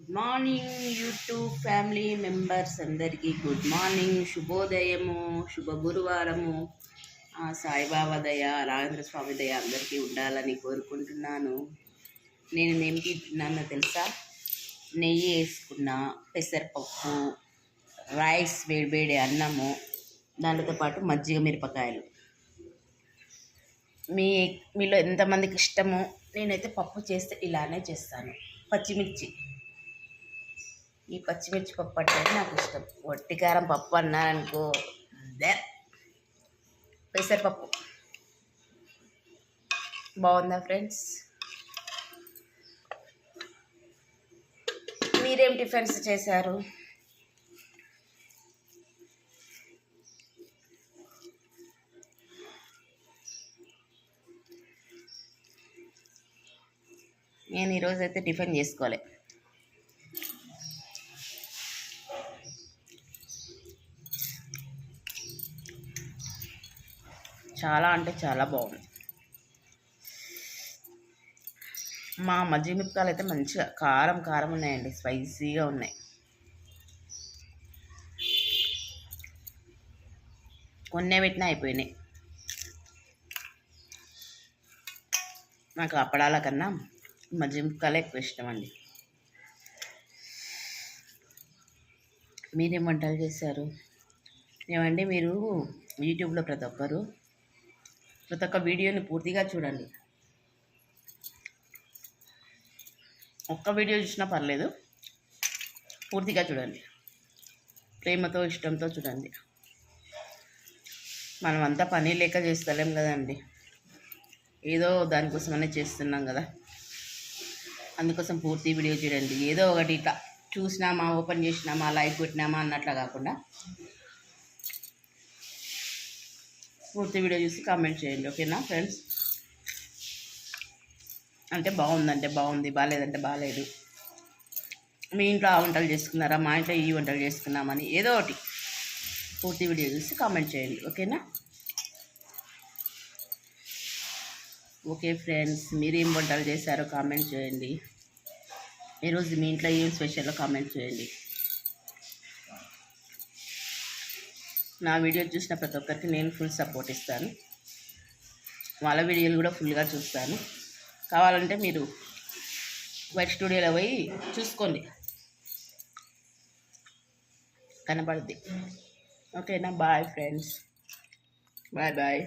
Good morning YouTube family members అందరికీ good morning శుభోదయము శుభ గురువారము. సాయిబాబా దయ రాఘేంద్ర స్వామి దయ అందరికీ ఉండాలని కోరుకుంటున్నాను. నేను ఏం తింటున్నానో తెలుసా? నెయ్యి వేసుకున్న పెసరపప్పు రైస్ వేడివేడి అన్నము దానితో పాటు మజ్జిగ మిరపకాయలు. మీ మీలో ఎంతమందికి ఇష్టమో నేనైతే పప్పు చేస్తే ఇలానే చేస్తాను. పచ్చిమిర్చి. ఈ పచ్చిమిర్చి పప్పు అంటే నాకు ఇష్టం. వట్టికారం పప్పు అన్నారనుకో. పెసరపప్పు. బాగుందా ఫ్రెండ్స్? మీరేం టిఫిన్స్ చేశారు? నేను ఈరోజైతే టిఫిన్ చేసుకోలే. చాలా అంటే చాలా బాగుంది. మా మజ్జిగ మిరపకాయలు అయితే మంచిగా కారం కారం ఉన్నాయండి స్పైసీగా ఉన్నాయి. కొన్నే పెట్టినా అయిపోయినాయి. నాకు అప్పడాల కన్నా మజ్జిగ మిరపకాయలు ఎక్కువ ఇష్టం అండి. మీరేం వంటలు చేశారు? ఏమండి మీరు యూట్యూబ్లో ప్రతి ఒక్కరు ప్రతి ఒక్క వీడియోని పూర్తిగా చూడండి. ఒక్క వీడియో చూసినా పర్లేదు. పూర్తిగా చూడండి. ప్రేమతో ఇష్టంతో చూడండి. మనమంతా పని లేక చేస్తలేం కదండి. ఏదో దానికోసమనే చేస్తున్నాం కదా. అందుకోసం పూర్తి వీడియో చూడండి. ఏదో ఒకటి ఇట్లా చూసినామా ఓపెన్ చేసినామా లైక్ పెట్టినామా అన్నట్లా కాకుండా పూర్తి వీడియో చూసి కామెంట్ చేయండి ఓకేనా ఫ్రెండ్స్ అంటే బాగుందంటే బాగుంది బాగాలేదంటే బాగాలేదు. మీ ఇంట్లో ఆ వంటలు చేసుకున్నారా? మా ఇంట్లో ఈ వంటలు చేసుకున్నామని ఏదో ఒకటి పూర్తి వీడియో చూసి కామెంట్ చేయండి ఓకేనా? ఓకే ఫ్రెండ్స్ మీరు ఏం వంటలు చేశారో కామెంట్ చేయండి. ఈరోజు మీ ఇంట్లో ఏం స్పెషల్లో కామెంట్ చేయండి. నా వీడియో చూసిన ప్రతి ఒక్కరికి నేను ఫుల్ సపోర్ట్ ఇస్తాను. వాళ్ళ వీడియోలు కూడా ఫుల్గా చూస్తాను. కావాలంటే మీరు వైట్ స్టూడియోలో పోయి చూసుకోండి. కనపడుద్ది. ఓకేనా? Bye friends bye bye